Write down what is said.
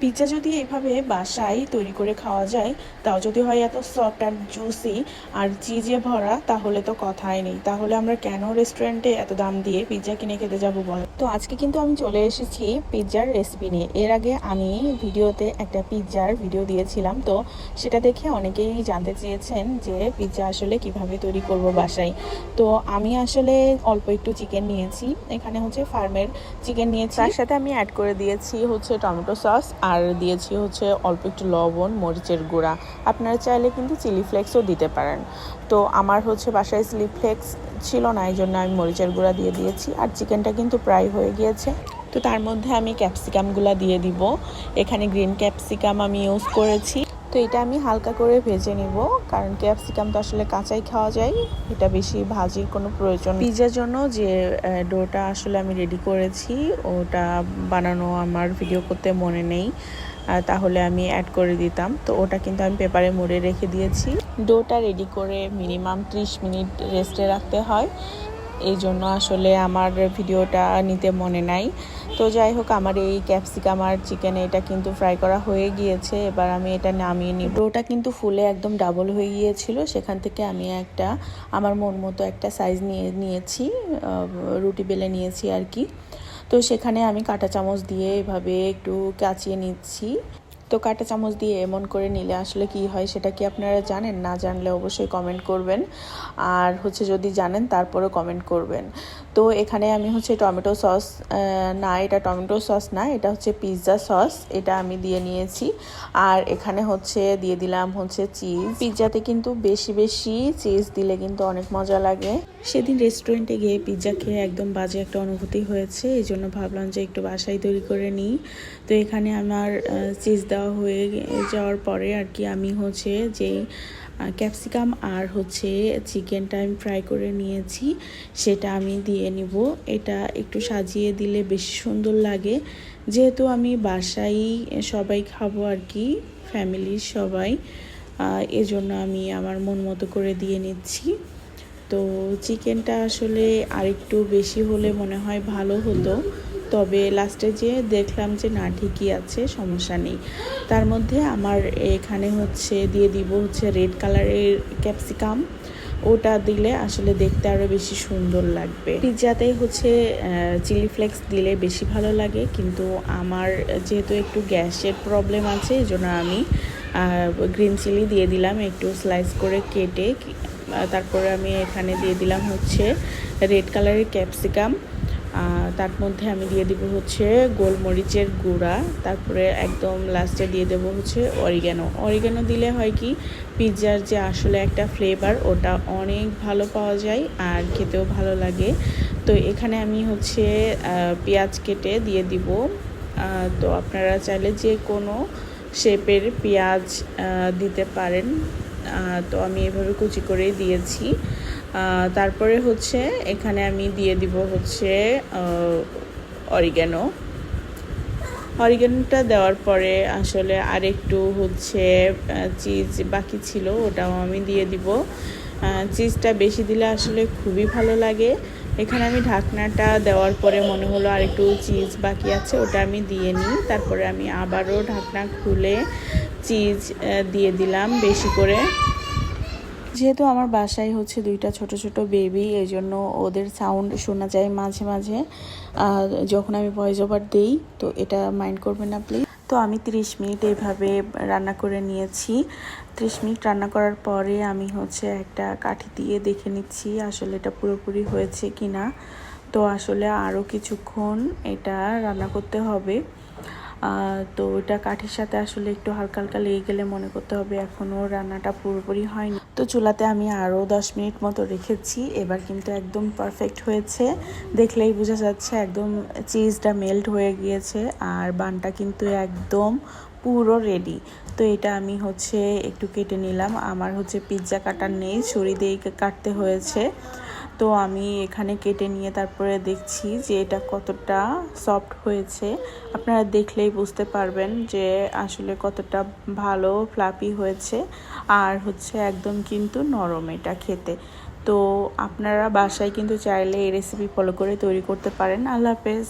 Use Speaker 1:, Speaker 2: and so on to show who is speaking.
Speaker 1: Pizza যদি এভাবে বাসায় তৈরি করে খাওয়া যায়, তাও যদি হয় এত সফট আর জুসি আর চিজে ভরা, তাহলে তো কথাই নেই। তাহলে আমরা কেন রেস্টুরেন্টে এত দাম দিয়ে পিৎজা কিনে খেতে যাব বল? তো আজকে কিন্তু আমি চলে এসেছি পিৎজার রেসিপি নিয়ে। এর আগে আমি ভিডিওতে একটা পিৎজার ভিডিও দিয়েছিলাম। তো সেটা দেখে অনেকেই জানতে চেয়েছেন যে পিৎজা আসলে কীভাবে তৈরি করব বাসায়। তো আমি আসলে অল্প একটু চিকেন নিয়েছি। এখানে হচ্ছে ফার্মের চিকেন নিয়েছি। তার সাথে আমি অ্যাড করে দিয়েছি হচ্ছে টমেটো সস আর দিয়েছি হচ্ছে অল্প একটু লবণ, মরিচের গুঁড়া। আপনারা চাইলে কিন্তু চিলি ফ্লেক্সও দিতে পারেন। তো আমার হচ্ছে বাসায় চিলি ফ্লেক্স ছিল না এই জন্য আমি মরিচের গুঁড়া দিয়ে দিয়েছি। আর চিকেনটা কিন্তু প্রায় হয়ে গিয়েছে। তো তার মধ্যে আমি ক্যাপসিকামগুলো দিয়ে দিব। এখানে গ্রিন ক্যাপসিকাম আমি ইউজ করেছি। তো এটা আমি হালকা করে ভেজে নিব কারণ ক্যাপসিকাম তো আসলে কাঁচাই খাওয়া যায়। এটা বেশি ভাজির কোনো প্রয়োজন পিজার জন্য যে ডোটা আসলে আমি রেডি করেছি ওটা বানানো আমার ভিডিও করতে মনে নেই তাহলে আমি অ্যাড করে দিতাম। তো ওটা কিন্তু আমি পেপারে মুড়ে রেখে দিয়েছি। ডোটা রেডি করে মিনিমাম 30 মিনিট রেস্টে রাখতে হয়। এই জন্য আসলে আমার ভিডিওটা নিতে মনে নাই। তো যাই হোক, আমার এই ক্যাপসিকাম আর চিকেন এটা কিন্তু ফ্রাই করা হয়ে গিয়েছে। এবার আমি এটা নামিয়ে নিব। ওটা কিন্তু ফুলে একদম ডাবল হয়ে গিয়েছিল। সেখান থেকে আমি একটা, আমার মন মতো একটা সাইজ নিয়ে নিয়েছি রুটি বেলে নিয়েছি আর কি। তো সেখানে আমি কাঁটা চামচ দিয়ে এভাবে একটু কাচিয়ে নিচ্ছি। তো কাঁটা চামচ দিয়ে এমন করে নিলে আসলে কি হয় সেটা কি আপনারা জানেন? না জানলে অবশ্যই কমেন্ট করবেন। আর হচ্ছে যদি জানেন, তারপরেও কমেন্ট করবেন। তো এখানে আমি হচ্ছে টমেটো সস না, এটা টমেটো সস না, এটা হচ্ছে পিৎজা সস এটা আমি দিয়ে নিয়েছি। আর এখানে হচ্ছে দিয়ে দিলাম হচ্ছে চিজ পিৎজাতে কিন্তু বেশি বেশি চিজ দিলে কিন্তু অনেক মজা লাগে। সেদিন রেস্টুরেন্টে গিয়ে পিৎজা খেয়ে একদম বাজে একটা অনুভূতি হয়েছে। এই জন্য ভাবলাম যে একটু বাসায় তৈরি করে নিই। তো এখানে আমার চিজ দেওয়া হয়ে যাওয়ার পরে আর কি আমি হচ্ছে যেই ক্যাপসিকাম আর হচ্ছে চিকেনটা আমি ফ্রাই করে নিয়েছি, সেটা আমি দিয়ে নিব। এটা একটু সাজিয়ে দিলে বেশি সুন্দর লাগে। যেহেতু আমি বাসায় সবাই খাব আর কি, ফ্যামিলির সবাই এজন্য আমি আমার মন মতো করে দিয়ে নিচ্ছি। তো চিকেনটা আসলে আরেকটু বেশি হলে মনে হয় ভালো হতো। তবে লাস্টে যে দেখলাম যে না, ঠিকই আছে, সমস্যা নেই। তার মধ্যে আমার এখানে হচ্ছে দিয়ে দিব হচ্ছে রেড কালারের ক্যাপসিকাম ওটা দিলে আসলে দেখতে আরও বেশি সুন্দর লাগবে। পিৎজাতে হচ্ছে চিলি ফ্লেক্স দিলে বেশি ভালো লাগে, কিন্তু আমার যেহেতু একটু গ্যাসের প্রবলেম আছে এই জন্য আমি গ্রিন চিলি দিয়ে দিলাম, একটু স্লাইস করে কেটে তারপরে আমি এখানে দিয়ে দিলাম হচ্ছে রেড কালারের ক্যাপসিকাম তার মধ্যে আমি দিয়ে দিব হচ্ছে গোলমরিচের গুঁড়া, তারপরে একদম লাস্টে দিয়ে দেবো হচ্ছে অরিগ্যানো অরিগ্যানো দিলে হয় কি, পিৎজার যে আসলে একটা ফ্লেভার ওটা অনেক ভালো পাওয়া যায় আর খেতেও ভালো লাগে। তো এখানে আমি হচ্ছে পেঁয়াজ কেটে দিয়ে দিব। তো আপনারা চাইলে যে কোনো শেপের পেঁয়াজ দিতে পারেন। তো আমি এভাবে কুচি করেই দিয়েছি। তারপরে হচ্ছে এখানে আমি দিয়ে দিব হচ্ছে অরিগ্যানো অরিগ্যানোটা দেওয়ার পরে আসলে আর একটু হচ্ছে চিজ বাকি ছিল ওটাও আমি দিয়ে দিব। চিজটা বেশি দিলে আসলে খুবই ভালো লাগে। এখানে আমি ঢাকনাটা দেওয়ার পরে মনে হলো আর একটু চিজ বাকি আছে, ওটা আমি দিয়ে নিই। তারপরে আমি আবারও ঢাকনা খুলে চিজ দিয়ে দিলাম বেশি করে। যেহেতু আমার বাসায় হচ্ছে দুইটা ছোট ছোট বেবি এই জন্য ওদের সাউন্ড শোনা যায় মাঝে মাঝে। যখন আমি ভয়েস ওভার দিই, তো এটা মাইন্ড করবেন না প্লিজ তো আমি 30 মিনিট এইভাবে রান্না করে নিয়েছি। 30 মিনিট রান্না করার পরে আমি হচ্ছে একটা কাঠি দিয়ে দেখে নিচ্ছি আসলে এটা পুরোপুরি হয়েছে কি না তো আসলে আরও কিছুক্ষণ এটা রান্না করতে হবে। তো ওটা কাঠের সাথে আসলে একটু হালকা হালকা লেগে গেলে মনে করতে হবে এখনও রান্নাটা পুরোপুরি হয়নি। তো চুলাতে আমি আরও দশ মিনিট মতো রেখেছি। এবার কিন্তু একদম পারফেক্ট হয়েছে। দেখলেই বোঝা যাচ্ছে একদম চিজটা মেল্ট হয়ে গিয়েছে আর বানটা কিন্তু একদম পুরো রেডি তো এটা আমি হচ্ছে একটু কেটে নিলাম। আমার হচ্ছে পিৎজা কাটার নেই, ছুরি দিয়ে কাটতে হয়েছে। তো আমি এখানে কেটে নিয়ে তারপরে দেখছি যে এটা কতটা সফট হয়েছে। আপনারা দেখলেই বুঝতে পারবেন যে আসলে কতটা ভালো, ফ্লাপি হয়েছে আর হচ্ছে একদম কিন্তু নরম এটা খেতে। তো আপনারা বাসায় কিন্তু চাইলে এই রেসিপি ফলো করে তৈরি করতে পারেন। আল্লাহ হাফেজ।